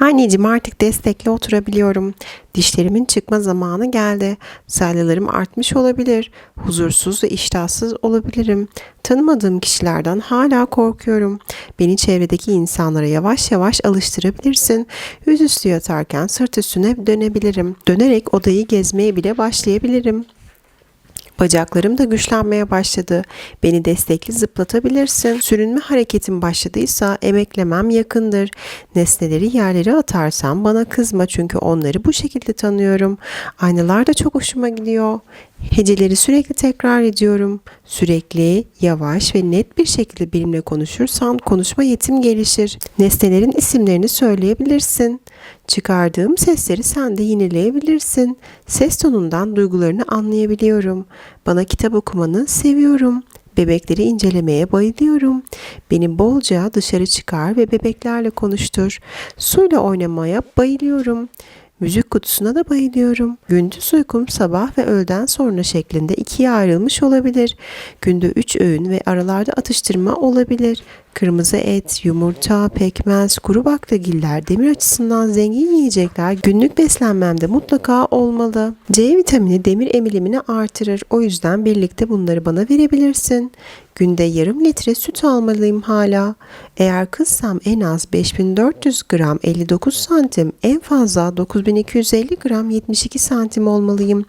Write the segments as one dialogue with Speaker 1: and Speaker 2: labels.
Speaker 1: Anneciğim artık destekli oturabiliyorum. Dişlerimin çıkma zamanı geldi. Salyalarım artmış olabilir. Huzursuz ve iştahsız olabilirim. Tanımadığım kişilerden hala korkuyorum. Beni çevredeki insanlara yavaş yavaş alıştırabilirsin. Yüzüstü yatarken sırt üstüne dönebilirim. Dönerek odayı gezmeye bile başlayabilirim. Bacaklarım da güçlenmeye başladı. Beni destekli zıplatabilirsin. Sürünme hareketim başladıysa emeklemem yakındır. Nesneleri yerlere atarsam bana kızma çünkü onları bu şekilde tanıyorum. Aynalar da çok hoşuma gidiyor. Heceleri sürekli tekrar ediyorum. Sürekli, yavaş ve net bir şekilde benimle konuşursan konuşma yetim gelişir. Nesnelerin isimlerini söyleyebilirsin. Çıkardığım sesleri sen de yineleyebilirsin. Ses tonundan duygularını anlayabiliyorum. Bana kitap okumanı seviyorum. Bebekleri incelemeye bayılıyorum. Beni bolca dışarı çıkar ve bebeklerle konuştur. Suyla oynamaya bayılıyorum. Müzik kutusuna da bayılıyorum. Gündüz uykum sabah ve öğleden sonra şeklinde ikiye ayrılmış olabilir. Günde üç öğün ve aralarda atıştırma olabilir. Kırmızı et, yumurta, pekmez, kuru baklagiller, demir açısından zengin yiyecekler günlük beslenmemde mutlaka olmalı. C vitamini demir emilimini artırır. O yüzden birlikte bunları bana verebilirsin. Günde yarım litre süt almalıyım hala. Eğer kızsam en az 5400 gram 59 santim, en fazla 9250 gram 72 santim olmalıyım.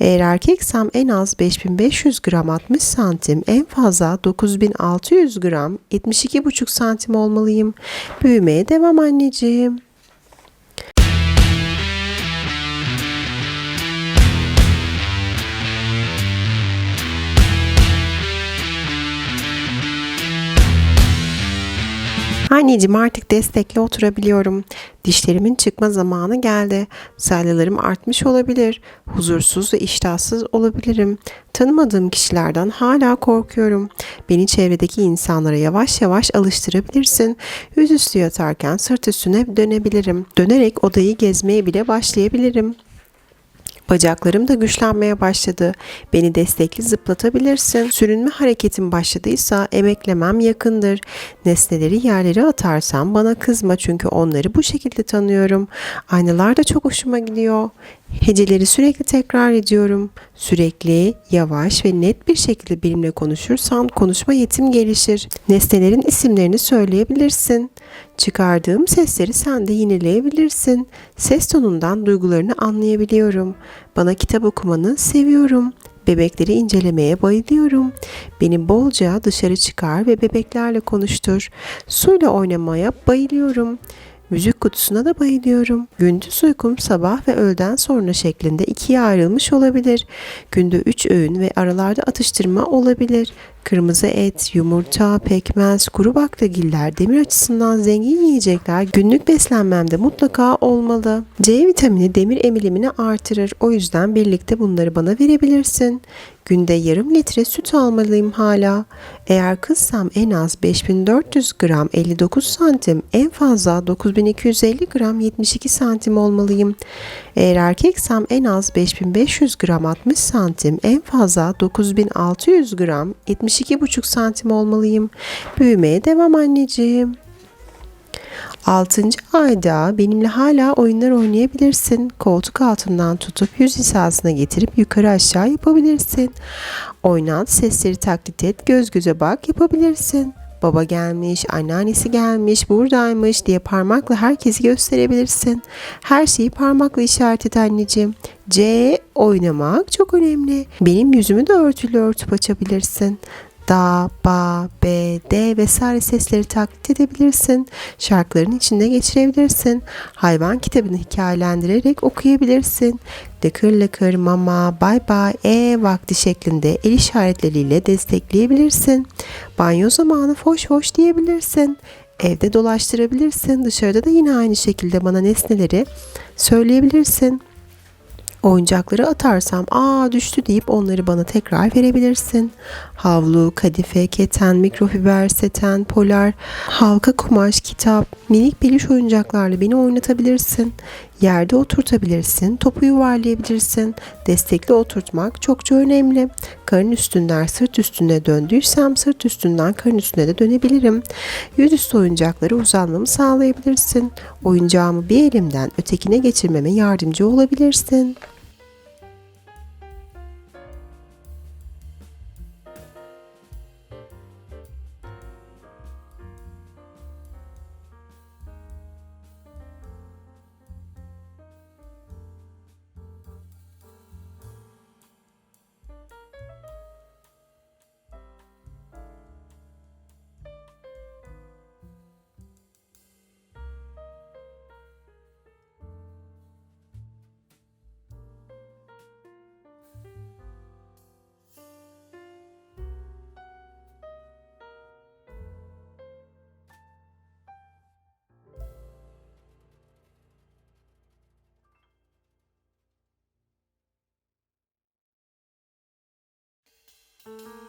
Speaker 1: Eğer erkeksem en az 5500 gram 60 santim, en fazla 9600 gram 72,5 santim olmalıyım. Büyümeye devam anneciğim. Anneciğim artık destekli oturabiliyorum. Dişlerimin çıkma zamanı geldi. Salyalarım artmış olabilir. Huzursuz ve iştahsız olabilirim. Tanımadığım kişilerden hala korkuyorum. Beni çevredeki insanlara yavaş yavaş alıştırabilirsin. Yüzüstü yatarken sırt üstüne dönebilirim. Dönerek odayı gezmeye bile başlayabilirim. Bacaklarım da güçlenmeye başladı. Beni destekli zıplatabilirsin. Sürünme hareketim başladıysa emeklemem yakındır. Nesneleri yerlere atarsam bana kızma çünkü onları bu şekilde tanıyorum. Aynalar da çok hoşuma gidiyor. Heceleri sürekli tekrar ediyorum. Sürekli, yavaş ve net bir şekilde benimle konuşursan konuşma yetim gelişir. Nesnelerin isimlerini söyleyebilirsin. Çıkardığım sesleri sen de yineleyebilirsin. Ses tonundan duygularını anlayabiliyorum. Bana kitap okumanı seviyorum. Bebekleri incelemeye bayılıyorum. Beni bolca dışarı çıkar ve bebeklerle konuştur. Suyla oynamaya bayılıyorum. Müzik kutusuna da bayılıyorum. Gündüz uykum sabah ve öğleden sonra şeklinde ikiye ayrılmış olabilir. Günde üç öğün ve aralarda atıştırma olabilir. Kırmızı et, yumurta, pekmez, kuru baklagiller, demir açısından zengin yiyecekler günlük beslenmemde mutlaka olmalı. C vitamini demir emilimini artırır. O yüzden birlikte bunları bana verebilirsin. Günde yarım litre süt almalıyım hala. Eğer kızsam en az 5400 gram 59 santim, en fazla 9250 gram 72 santim olmalıyım. Eğer erkeksem en az 5500 gram 60 santim, en fazla 9600 gram 72,5 santim olmalıyım. Büyümeye devam anneciğim. 6. ayda benimle hala oyunlar oynayabilirsin. Koltuk altından tutup yüz hizasına getirip yukarı aşağı yapabilirsin. Oynat, sesleri taklit et, göz göze bak yapabilirsin. Baba gelmiş, anneannesi gelmiş, buradaymış diye parmakla herkesi gösterebilirsin. Her şeyi parmakla işaret et anneciğim. C oynamak çok önemli. Benim yüzümü de örtülü örtüp açabilirsin da, ba, be, de vesaire sesleri taklit edebilirsin. Şarkıların içinde geçirebilirsin. Hayvan kitabını hikayelendirerek okuyabilirsin. Lıkır lıkır, mama, bay bay, e vakti şeklinde el işaretleriyle destekleyebilirsin. Banyo zamanı foş foş diyebilirsin. Evde dolaştırabilirsin. Dışarıda da yine aynı şekilde bana nesneleri söyleyebilirsin. Oyuncakları atarsam aa düştü deyip onları bana tekrar verebilirsin. Havlu, kadife, keten, mikrofiber, seten, polar, halka kumaş, kitap, minik peluş oyuncaklarla beni oynatabilirsin. Yerde oturtabilirsin, topu yuvarlayabilirsin. Destekli oturtmak çokça önemli. Karın üstünden sırt üstüne döndüysem sırt üstünden karın üstüne de dönebilirim. Yüzüstü oyuncakları uzanmamı sağlayabilirsin. Oyuncağımı bir elimden ötekine geçirmeme yardımcı olabilirsin. thank you